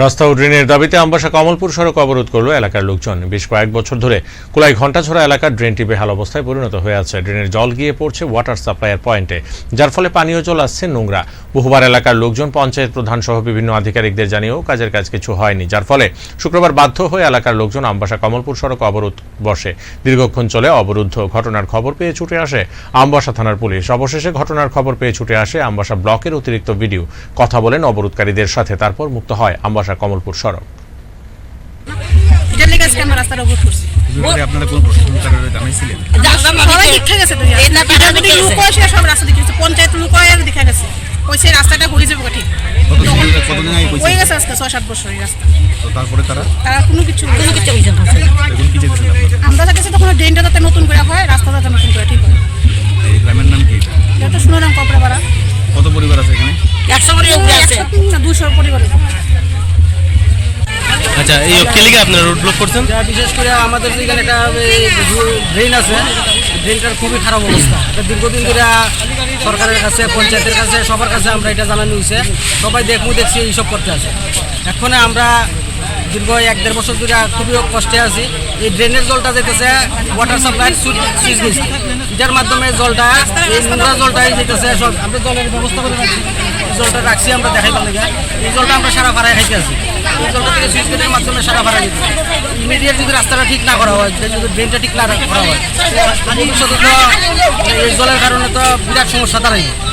রাস্তা ও ড্রেনের দাবিতে আমবাসা কমলপুর সড়ক অবরোধ করল এলাকার লোকজন। বেশ কয়েক বছর ধরে কুলাই ঘণ্টাছড়া এলাকার ড্রেনটি বেহাল অবস্থায় পরিণত হয়ে আছে। ড্রেনের জল গিয়ে পড়ছে ওয়াটার সাপ্লাইয়ের পয়েন্টে, যার ফলে পানীয় জল আসছে নোংরা। বহুবার এলাকার লোকজন, পঞ্চায়েত প্রধান সহ বিভিন্ন আধিকারিকদের জানিয়েও কাজের কাজ কিছু হয়নি, যার ফলে শুক্রবার বাধ্য হয়ে এলাকার লোকজন আমবাসা কমলপুর সড়ক অবরোধ বসে। দীর্ঘক্ষণ চলে অবরুদ্ধ ঘটনার খবর পেয়ে ছুটে আসে আমবাসা থানার পুলিশ। অবশেষে ঘটনার খবর পেয়ে ছুটে আসে আমবাসা ব্লকের অতিরিক্ত ভিডিও। কথা বলেন অবরোধকারীদের সাথে, তারপর মুক্ত হয় আমবাসা কমলপুর সড়ক। এটার লেগে আজকে আমরা রাস্তাটা অবরোধ করছি। এবারে আপনারা কোন জানাইছিলেন? সবাই দেখা গেছে তো? লোক আসে সব রাস্তা দেখে গেছে পঞ্চায়েত লোক দেখা গেছে। কইছে রাস্তাটা হয়ে যাবে ঠিক। কতদিন কতদিন আগে কইছেন হয়ে গেছে আজকে ছয় সাত বছর রাস্তা। তো তারপরে তারা? তারা কোনো কিছু কোনো কিছু এখন কি চাইতেছেন আপনারা? আমরা কাছে তখন ড্রেনটা যাতে নতুন করে হয় রাস্তা যাতে নতুন করে ঠিক হয়। এই গ্রামের নাম কি? এটা শুনলাম কপড়া কত পরিবার আছে এখানে? একশো না দুশো পরিবারের আচ্ছা এই কেলিকে আপনারা রোড ব্লক করছেন? যা বিশেষ করে আমাদের যেখানে একটা ড্রেন আছে ড্রেনটার খুবই খারাপ অবস্থা। এটা দীর্ঘদিন ধরে সরকারের কাছে পঞ্চায়েতের কাছে সবার কাছে আমরা এটা জানানো হয়েছে। সবাই দেখব দেখছি এইসব করতে আছে। এখন আমরা দীর্ঘ এক দেড় বছর ধরে খুবই কষ্টে আছি। এই ড্রেনের জলটা যেতেছে ওয়াটার সাপ্লাই সুইচ গেছে এটার মাধ্যমে জলটা এই নোংরা জলটাই যেতেছে সব আমরা জলের ব্যবস্থা করে রাখছি। জলটা রাখছি, আমরা দেখাই লাগে এই জলটা আমরা সারা ভাড়ায় খাইতে আছি। এই জলটা থেকে সুইচ গেটের মাধ্যমে সারা ভাড়া দিতে ইমিডিয়েট যদি রাস্তাটা ঠিক না করা হয় যদি ড্রেনটা ঠিক না করা হয় ভবিষ্যতে এই জলের কারণে তো বিরাট সমস্যা দাঁড়াইবে।